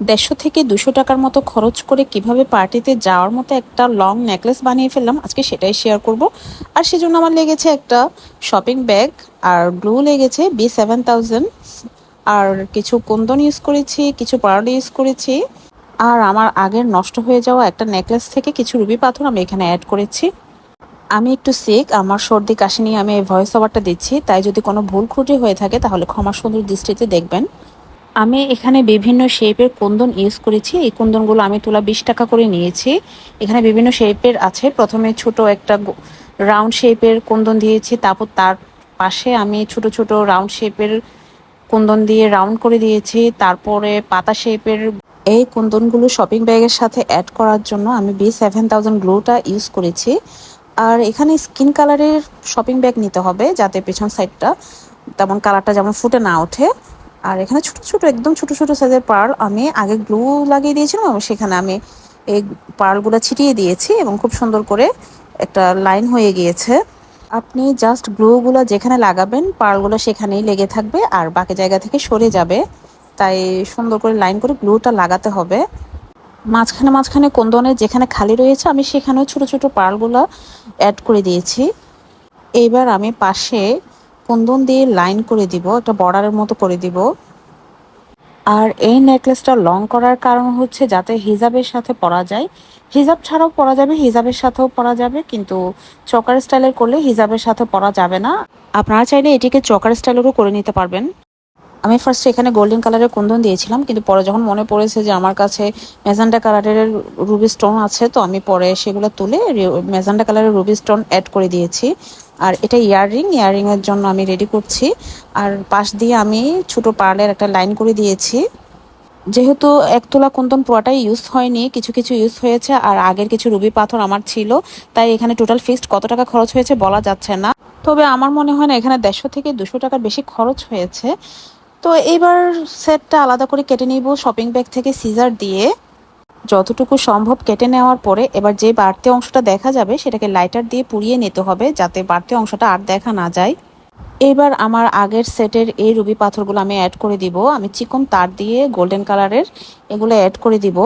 দেড়শো থেকে দুশো টাকার মতো খরচ করে কীভাবে পার্টিতে যাওয়ার মতো একটা লং নেকলেস বানিয়ে ফেললাম, আজকে সেটাই শেয়ার করব। আর সেজন্য আমার লেগেছে একটা শপিং ব্যাগ আর গ্লু লেগেছে বি সেভেন থাউজেন্ড আর কিছু কুন্দন ইউজ করেছি, কিছু পার্ল ইউজ করেছি। আর আমার আগের নষ্ট হয়ে যাওয়া একটা নেকলেস থেকে কিছু রুবি পাথর আমি এখানে অ্যাড করেছি। আমি একটু সিক আমার সর্দি, কাশি নিয়ে আমি ভয়েস ওভারটা দিচ্ছি, তাই যদি কোনো ভুল ত্রুটি হয়ে থাকে তাহলে ক্ষমা সুন্দর দৃষ্টিতে দেখবেন। আমি এখানে বিভিন্ন শেপের কুন্দন ইউজ করেছি। এই কুন্দনগুলো আমি তোলা বিশ টাকা করে নিয়েছি। এখানে বিভিন্ন শেপের আছে। প্রথমে ছোট একটা রাউন্ড শেপের কুন্দন দিয়েছি। তারপর তার পাশে আমি ছোট ছোট রাউন্ড শেপের কুন্দন দিয়ে রাউন্ড করে দিয়েছি। তারপরে পাতা শেপের এই কুন্দনগুলো শপিং ব্যাগের সাথে অ্যাড করার জন্য আমি বি সেভেন থাউজেন্ড গ্লোটা ইউজ করেছি। আর এখানে স্কিন কালারের শপিং ব্যাগ নিতে হবে, যাতে পেছন সাইডটা তেমন কালারটা যেমন ফুটে না ওঠে। আর এখানে ছোট ছোট, একদম ছোট ছোট সাইজের পার্ল আমি আগে গ্লু লাগিয়ে দিয়েছিলাম এবং সেখানে আমি এই পার্লগুলো ছিটিয়ে দিয়েছি এবং খুব সুন্দর করে একটা লাইন হয়ে গিয়েছে। আপনি জাস্ট গ্লুগুলো যেখানে লাগাবেন পার্লগুলো সেখানেই লেগে থাকবে আর বাকি জায়গা থেকে সরে যাবে। তাই সুন্দর করে লাইন করে গ্লুটা লাগাতে হবে। মাঝখানে মাঝখানে কোন ধরনের যেখানে খালি রয়েছে, আমি সেখানেও ছোট ছোট পার্লগুলো অ্যাড করে দিয়েছি। এইবার আমি পাশে কুন্দন দিয়ে লাইন করে দিব, একটা বর্ডারের মতো করে দিব। আর এই নেকলেসটা লং করার কারণ হচ্ছে যাতে হিজাবের সাথে পরা যায়। হিজাব ছাড়াও পরা যাবে, হিজাবের সাথেও পরা যাবে, কিন্তু চকার স্টাইলের করলে হিজাবের সাথে পরা যাবে না। আপনারা চাইলে এটিকে চকার স্টাইলেরও করে নিতে পারবেন। আমি ফার্স্ট এখানে গোল্ডেন কালারের কুন্দন দিয়েছিলাম, কিন্তু পরে যখন মনে পড়েছে যে আমার কাছে মেজান্ডা কালারের রুবি স্টোন আছে, তো আমি পরে সেগুলো তুলে মেজান্ডা কালারের রুবি স্টোন অ্যাড করে দিয়েছি। আর এটা ইয়াররিং ইয়াররিংয়ের জন্য আমি রেডি করছি। আর পাশ দিয়ে আমি ছোট পার্লের একটা লাইন করে দিয়েছি। যেহেতু একতলা কুন্দন পুরাটাই ইউজ হয়নি, কিছু কিছু ইউজ হয়েছে, আর আগের কিছু রুবি পাথর আমার ছিল, তাই এখানে টোটাল ফিক্সড কত টাকা খরচ হয়েছে বলা যাচ্ছে না। তবে আমার মনে হয় না এখানে দেড়শো থেকে দুশো টাকার বেশি খরচ হয়েছে। তো এবার সেটটা আলাদা করে কেটে নিব শপিং ব্যাগ থেকে সিজার দিয়ে। যতটুকু সম্ভব কেটে নেওয়ার পরে এবার যে বাড়তি অংশটা দেখা যাবে সেটাকে লাইটার দিয়ে পুড়িয়ে নিতে হবে যাতে বাড়তি অংশটা আর দেখা না যায়। এবার আমার আগের সেটের এই রুবি পাথরগুলো আমি অ্যাড করে দিব। আমি চিকন তার দিয়ে গোল্ডেন কালারের এগুলো অ্যাড করে দিব।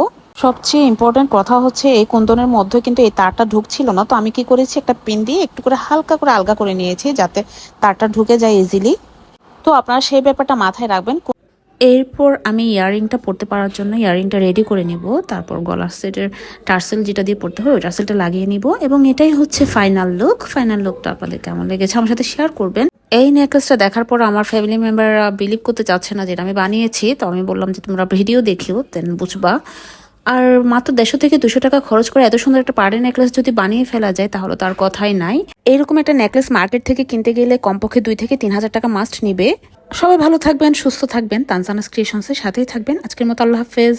সবচেয়ে ইম্পর্টেন্ট কথা হচ্ছে এই কুন্দনের মধ্যে কিন্তু এই তারটা ঢুকছিল না। তো আমি কি করেছি, একটা পিন দিয়ে একটু করে হালকা করে আলগা করে নিয়েছি যাতে তারটা ঢুকে যায় ইজিলি তো আপনারা সেই ব্যাপারটা মাথায় রাখবেন। এরপর আমি ইয়াররিংটা পরতে পারার জন্য ইয়াররিংটা রেডি করে নিব। তারপর গলার সেটের টার্সেল যেটা দিয়ে পড়তে হয়, ওই টার্সেলটা লাগিয়ে নিব এবং এটাই হচ্ছে ফাইনাল লুক ফাইনাল লুকটা আপনাদের কেমন লেগেছে। আমার সাথে শেয়ার করবেন। এই নেকলেসটা দেখার পর আমার ফ্যামিলি মেম্বাররা বিলিভ করতে চাচ্ছে না যেটা আমি বানিয়েছি। তো আমি বললাম যে তোমরা ভিডিও দেখিও দেন বুঝবা। আর মাত্র দেড়শো থেকে দুশো টাকা খরচ করে এত সুন্দর একটা পাড়ে নেকলেস যদি বানিয়ে ফেলা যায়, তাহলে তার কথাই নাই। এরকম একটা নেকলেস মার্কেট থেকে কিনতে গেলে কমপক্ষে দুই থেকে তিন হাজার টাকা মাস্ট নিবে। সবাই ভালো থাকবেন, সুস্থ থাকবেন। তানসানাস ক্রিয়েশনসের সাথেই থাকবেন। আজকের মতো আল্লাহ হাফেজ।